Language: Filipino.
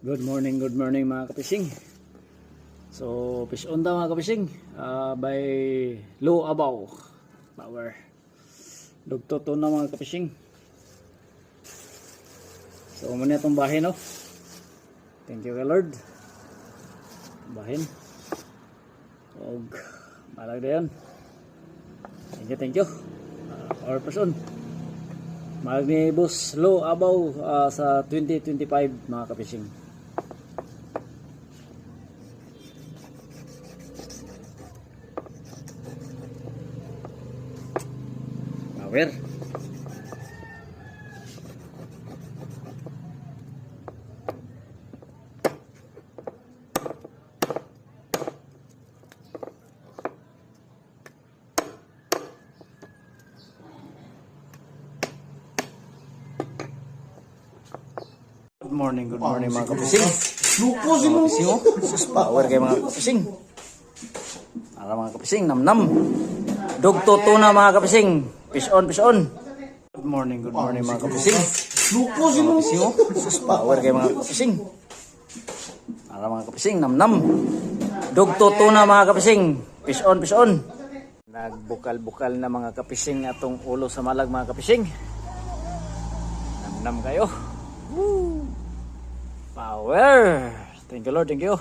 Good morning, good morning mga kapising. So, fish on daw mga kapising. Uh, by low abaw. Power. Dugto to na mga kapising. So, muna itong bahin no. Thank you kay Lord. Bahin. Og, malag na yan. Thank you, thank you. Uh, our person. Malag ni Boss Low Abaw ah, sa 2025 mga kapising. Power. Good morning, good morning mga kapising. Lupo si mo. Kapising oh. Sus, power kayo mga kapising. Para mga kapising, namnam. Dugto na mga kapising. Fish on, fish on. Good morning, good morning mga kapising. Lupo si mo. Kapising. Sus, power kayo mga kapising. Para mga kapising, namnam. Dugto na mga kapising. Fish on, fish on. Nagbukal-bukal na mga kapising atong ulo sa malag mga kapising. Namnam kayo. Woo! Power! Thank you Lord, thank you.